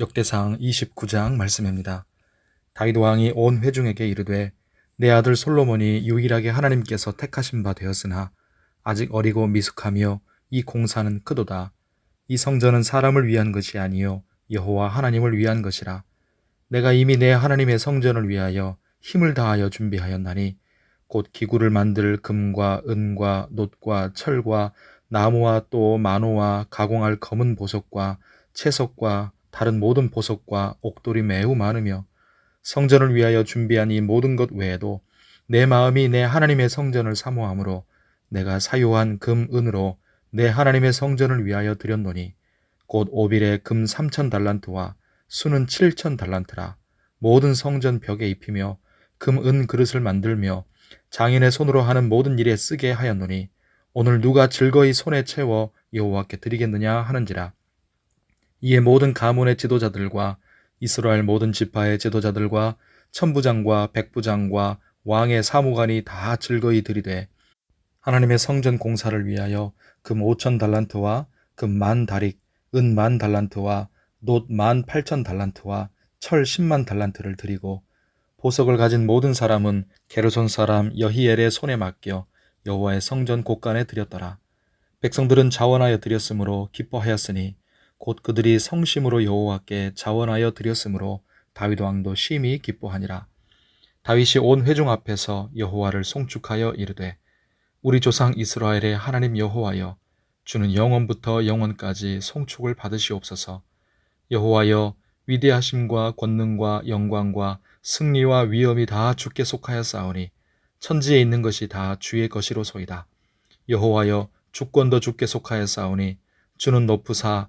역대상 29장 말씀입니다. 다윗 왕이 온 회중에게 이르되 내 아들 솔로몬이 유일하게 하나님께서 택하신 바 되었으나 아직 어리고 미숙하며 이 공사는 크도다. 이 성전은 사람을 위한 것이 아니요 여호와 하나님을 위한 것이라. 내가 이미 내 하나님의 성전을 위하여 힘을 다하여 준비하였나니 곧 기구를 만들 금과 은과 놋과 철과 나무와 또 만호와 가공할 검은 보석과 채석과 다른 모든 보석과 옥돌이 매우 많으며 성전을 위하여 준비한 이 모든 것 외에도 내 마음이 내 하나님의 성전을 사모함으로 내가 사요한 금, 은으로 내 하나님의 성전을 위하여 드렸노니 곧 오빌의 금 삼천 달란트와 수는 칠천 달란트라. 모든 성전 벽에 입히며 금, 은 그릇을 만들며 장인의 손으로 하는 모든 일에 쓰게 하였노니 오늘 누가 즐거이 손에 채워 여호와께 드리겠느냐 하는지라 이에 모든 가문의 지도자들과 이스라엘 모든 지파의 지도자들과 천부장과 백부장과 왕의 사무관이 다 즐거이 들이되 하나님의 성전 공사를 위하여 금 5천 달란트와 금 만 다릭, 은 만 달란트와 놋 만 8천 달란트와 철 10만 달란트를 드리고 보석을 가진 모든 사람은 게르손 사람 여히엘의 손에 맡겨 여호와의 성전 곳간에 드렸더라. 백성들은 자원하여 드렸으므로 기뻐하였으니 곧 그들이 성심으로 여호와께 자원하여 드렸으므로 다윗 왕도 심히 기뻐하니라. 다윗이 온 회중 앞에서 여호와를 송축하여 이르되 우리 조상 이스라엘의 하나님 여호와여 주는 영원부터 영원까지 송축을 받으시옵소서. 여호와여 위대하심과 권능과 영광과 승리와 위엄이 다 주께 속하여 싸우니 천지에 있는 것이 다 주의 것이로소이다. 여호와여 주권도 주께 속하여 싸우니 주는 높으사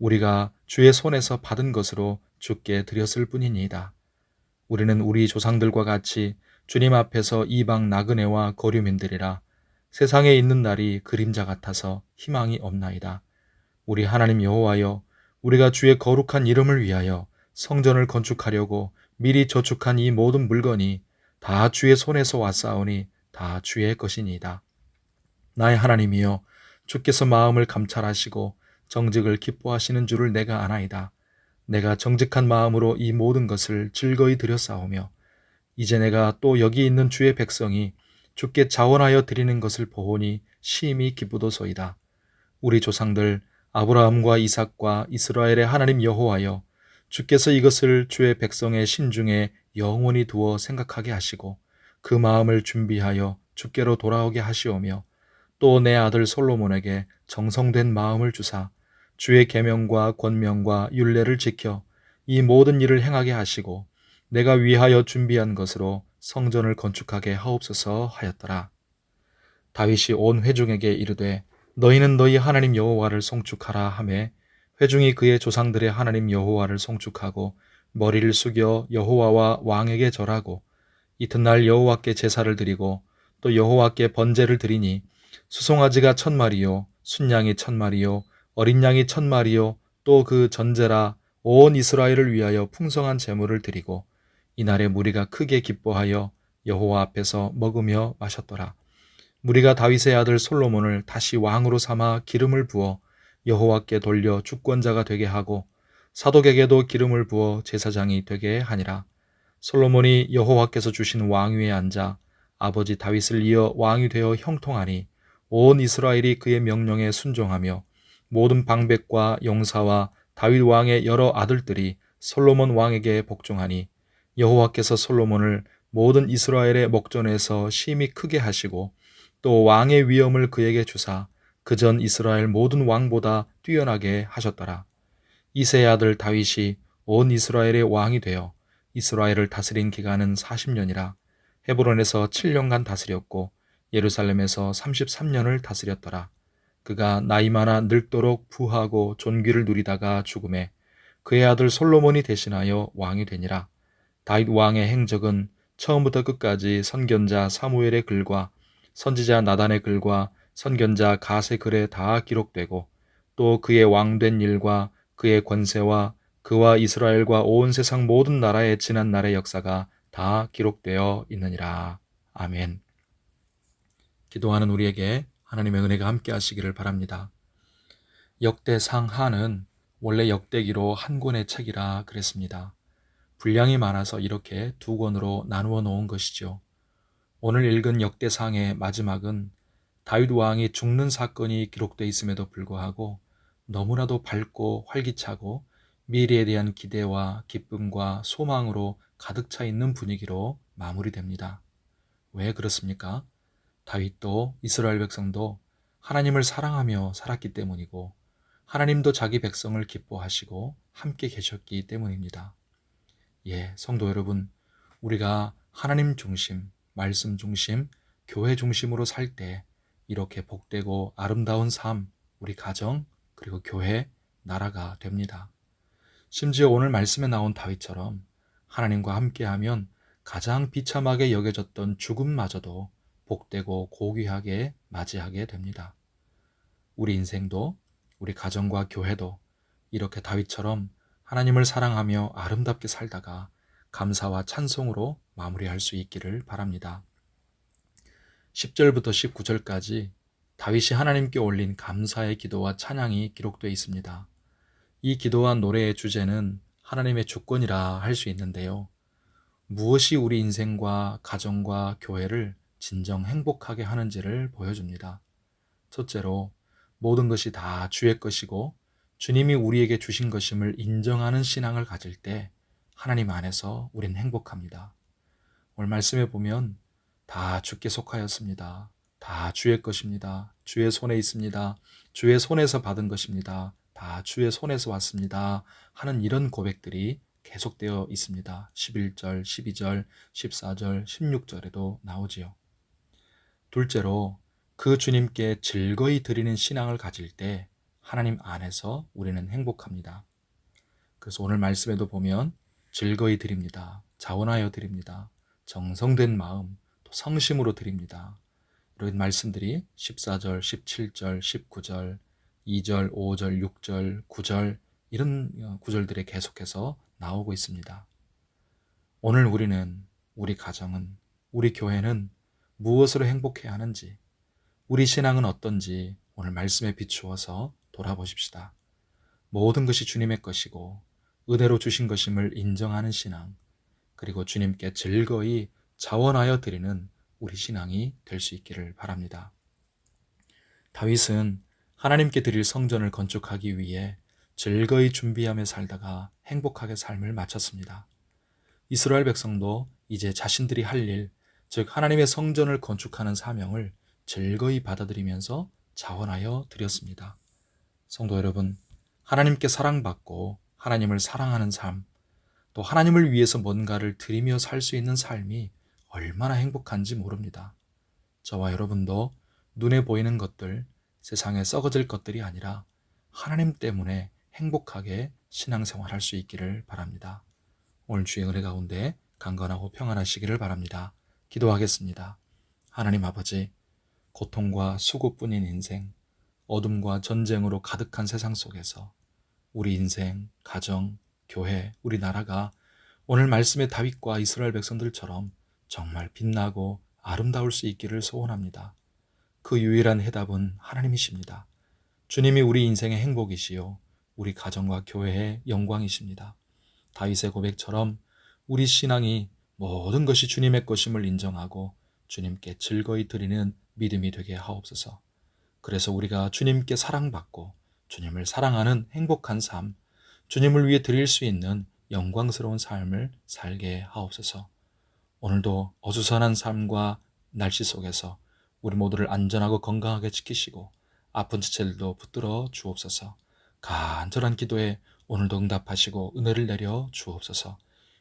우리가 주의 손에서 받은 것으로 주께 드렸을 뿐이니이다. 우리는 우리 조상들과 같이 주님 앞에서 이방 나그네와 거류민들이라 세상에 있는 날이 그림자 같아서 희망이 없나이다. 우리 하나님 여호와여 우리가 주의 거룩한 이름을 위하여 성전을 건축하려고 미리 저축한 이 모든 물건이 다 주의 손에서 왔사오니 다 주의 것이니이다. 나의 하나님이여 주께서 마음을 감찰하시고 정직을 기뻐하시는 줄을 내가 아나이다. 내가 정직한 마음으로 이 모든 것을 즐거이 드렸사오며 이제 내가 또 여기 있는 주의 백성이 주께 자원하여 드리는 것을 보오니 심히 기쁘도소이다. 우리 조상들 아브라함과 이삭과 이스라엘의 하나님 여호와여 주께서 이것을 주의 백성의 신중에 영원히 두어 생각하게 하시고 그 마음을 준비하여 주께로 돌아오게 하시오며 또 내 아들 솔로몬에게 정성된 마음을 주사 주의 계명과 권명과 율례를 지켜 이 모든 일을 행하게 하시고 내가 위하여 준비한 것으로 성전을 건축하게 하옵소서 하였더라. 다윗이 온 회중에게 이르되 너희는 너희 하나님 여호와를 송축하라 하매 회중이 그의 조상들의 하나님 여호와를 송축하고 머리를 숙여 여호와와 왕에게 절하고 이튿날 여호와께 제사를 드리고 또 여호와께 번제를 드리니 수송아지가 천 마리요 순양이 천 마리요 어린 양이 천 마리요 또 그 전제라 온 이스라엘을 위하여 풍성한 제물을 드리고 이날에 무리가 크게 기뻐하여 여호와 앞에서 먹으며 마셨더라. 무리가 다윗의 아들 솔로몬을 다시 왕으로 삼아 기름을 부어 여호와께 돌려 주권자가 되게 하고 사독에게도 기름을 부어 제사장이 되게 하니라. 솔로몬이 여호와께서 주신 왕위에 앉아 아버지 다윗을 이어 왕이 되어 형통하니 온 이스라엘이 그의 명령에 순종하며 모든 방백과 용사와 다윗 왕의 여러 아들들이 솔로몬 왕에게 복종하니 여호와께서 솔로몬을 모든 이스라엘의 목전에서 심히 크게 하시고 또 왕의 위엄을 그에게 주사 그 전 이스라엘 모든 왕보다 뛰어나게 하셨더라. 이세의 아들 다윗이 온 이스라엘의 왕이 되어 이스라엘을 다스린 기간은 40년이라 헤브론에서 7년간 다스렸고 예루살렘에서 33년을 다스렸더라. 그가 나이 많아 늙도록 부하고 존귀를 누리다가 죽음에 그의 아들 솔로몬이 대신하여 왕이 되니라. 다윗 왕의 행적은 처음부터 끝까지 선견자 사무엘의 글과 선지자 나단의 글과 선견자 가세 글에 다 기록되고 또 그의 왕된 일과 그의 권세와 그와 이스라엘과 온 세상 모든 나라의 지난 날의 역사가 다 기록되어 있느니라. 아멘. 기도하는 우리에게 하나님의 은혜가 함께 하시기를 바랍니다. 역대상하는 원래 역대기로 한 권의 책이라 그랬습니다. 분량이 많아서 이렇게 두 권으로 나누어 놓은 것이죠. 오늘 읽은 역대상의 마지막은 다윗 왕이 죽는 사건이 기록되어 있음에도 불구하고 너무나도 밝고 활기차고 미래에 대한 기대와 기쁨과 소망으로 가득 차 있는 분위기로 마무리됩니다. 왜 그렇습니까? 다윗도 이스라엘 백성도 하나님을 사랑하며 살았기 때문이고 하나님도 자기 백성을 기뻐하시고 함께 계셨기 때문입니다. 예, 성도 여러분, 우리가 하나님 중심, 말씀 중심, 교회 중심으로 살 때 이렇게 복되고 아름다운 삶, 우리 가정, 그리고 교회, 나라가 됩니다. 심지어 오늘 말씀에 나온 다윗처럼 하나님과 함께하면 가장 비참하게 여겨졌던 죽음마저도 복되고 고귀하게 맞이하게 됩니다. 우리 인생도 우리 가정과 교회도 이렇게 다윗처럼 하나님을 사랑하며 아름답게 살다가 감사와 찬송으로 마무리할 수 있기를 바랍니다. 10절부터 19절까지 다윗이 하나님께 올린 감사의 기도와 찬양이 기록되어 있습니다. 이 기도와 노래의 주제는 하나님의 주권이라 할 수 있는데요. 무엇이 우리 인생과 가정과 교회를 진정 행복하게 하는지를 보여줍니다. 첫째로 모든 것이 다 주의 것이고 주님이 우리에게 주신 것임을 인정하는 신앙을 가질 때 하나님 안에서 우린 행복합니다. 오늘 말씀에 보면 다 주께 속하였습니다. 다 주의 것입니다. 주의 손에 있습니다. 주의 손에서 받은 것입니다. 다 주의 손에서 왔습니다. 하는 이런 고백들이 계속되어 있습니다. 11절, 12절, 14절, 16절에도 나오지요. 둘째로 그 주님께 즐거이 드리는 신앙을 가질 때 하나님 안에서 우리는 행복합니다. 그래서 오늘 말씀에도 보면 즐거이 드립니다. 자원하여 드립니다. 정성된 마음, 또 성심으로 드립니다. 이런 말씀들이 14절, 17절, 19절, 2절, 5절, 6절, 9절 이런 어, 구절들에 계속해서 나오고 있습니다. 오늘 우리는 우리 가정은 우리 교회는 무엇으로 행복해야 하는지 우리 신앙은 어떤지 오늘 말씀에 비추어서 돌아보십시다. 모든 것이 주님의 것이고 은혜로 주신 것임을 인정하는 신앙 그리고 주님께 즐거이 자원하여 드리는 우리 신앙이 될 수 있기를 바랍니다. 다윗은 하나님께 드릴 성전을 건축하기 위해 즐거이 준비하며 살다가 행복하게 삶을 마쳤습니다. 이스라엘 백성도 이제 자신들이 할 일, 즉 하나님의 성전을 건축하는 사명을 즐거이 받아들이면서 자원하여 드렸습니다. 성도 여러분, 하나님께 사랑받고 하나님을 사랑하는 삶, 또 하나님을 위해서 뭔가를 드리며 살 수 있는 삶이 얼마나 행복한지 모릅니다. 저와 여러분도 눈에 보이는 것들, 세상에 썩어질 것들이 아니라 하나님 때문에 행복하게 신앙생활 할 수 있기를 바랍니다. 오늘 주의 은혜 가운데 강건하고 평안하시기를 바랍니다. 기도하겠습니다. 하나님 아버지, 고통과 수고뿐인 인생, 어둠과 전쟁으로 가득한 세상 속에서 우리 인생, 가정, 교회, 우리 나라가 오늘 말씀의 다윗과 이스라엘 백성들처럼 정말 빛나고 아름다울 수 있기를 소원합니다. 그 유일한 해답은 하나님이십니다. 주님이 우리 인생의 행복이시요. 우리 가정과 교회의 영광이십니다. 다윗의 고백처럼 우리 신앙이 모든 것이 주님의 것임을 인정하고 주님께 즐거이 드리는 믿음이 되게 하옵소서. 그래서 우리가 주님께 사랑받고 주님을 사랑하는 행복한 삶, 주님을 위해 드릴 수 있는 영광스러운 삶을 살게 하옵소서. 오늘도 어수선한 삶과 날씨 속에서 우리 모두를 안전하고 건강하게 지키시고 아픈 지체들도 붙들어 주옵소서. 간절한 기도에 오늘도 응답하시고 은혜를 내려 주옵소서.